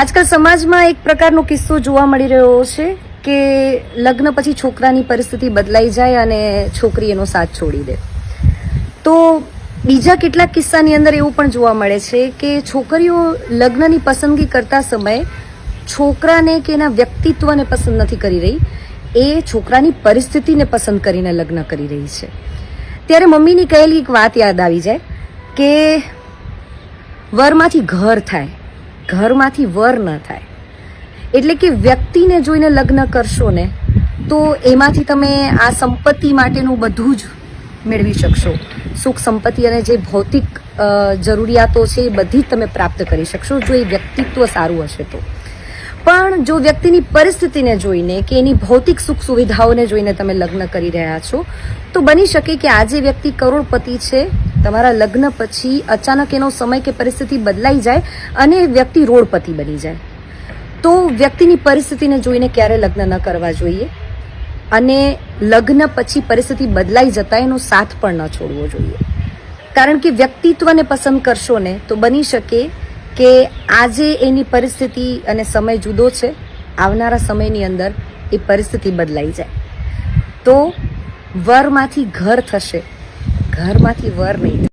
આજકાલ સમાજમાં એક પ્રકારનો કિસ્સો જોવા મળી રહ્યો છે કે લગ્ન પછી છોકરાની પરિસ્થિતિ બદલાઈ જાય અને છોકરી એનો સાથ છોડી દે. તો બીજા કેટલાક કિસ્સાની અંદર એવું પણ જોવા મળે છે કે છોકરીઓ લગ્નની પસંદગી કરતા સમયે છોકરાને કે એના વ્યક્તિત્વને પસંદ નથી કરી રહી, એ છોકરાની પરિસ્થિતિને પસંદ કરીને લગ્ન કરી રહી છે. ત્યારે મમ્મીની કહેલી એક વાત યાદ આવી જાય કે વરમાંથી ઘર થાય. ઘરમાંથી વર ન થાય. એટલે કે વ્યક્તિને જોઈને લગ્ન કરશો ને, તો એમાંથી તમે આ સંપત્તિ માટેનું બધું જ મેળવી શકશો. સુખ સંપત્તિ અને જે ભૌતિક જરૂરિયાતો છે એ બધી જ તમે પ્રાપ્ત કરી શકશો, જો એ વ્યક્તિત્વ સારું હશે તો. પણ જો વ્યક્તિની પરિસ્થિતિને જોઈને કે એની ભૌતિક સુખ સુવિધાઓને જોઈને તમે લગ્ન કરી રહ્યા છો, તો બની શકે કે આજે વ્યક્તિ કરોડપતિ છે તમારા લગ્ન પછી અચાનક એનો સમય કે પરિસ્થિતિ બદલાઈ જાય અને વ્યક્તિ રોડપતિ બની જાય. તો વ્યક્તિની પરિસ્થિતિને જોઈને ક્યારે લગ્ન ન કરવા જોઈએ? અને લગ્ન પછી પરિસ્થિતિ બદલાઈ જતા એનો સાથ પણ ન છોડવો જોઈએ. કારણ કે વ્યક્તિત્વને પસંદ કરશો ને, તો બની શકે કે આજે એની પરિસ્થિતિ અને સમય જુદો છે, આવનારા સમયની અંદર એ પરિસ્થિતિ બદલાઈ જાય. તો વરમાંથી ઘર થશે. ઘરમાંથી વર નહીં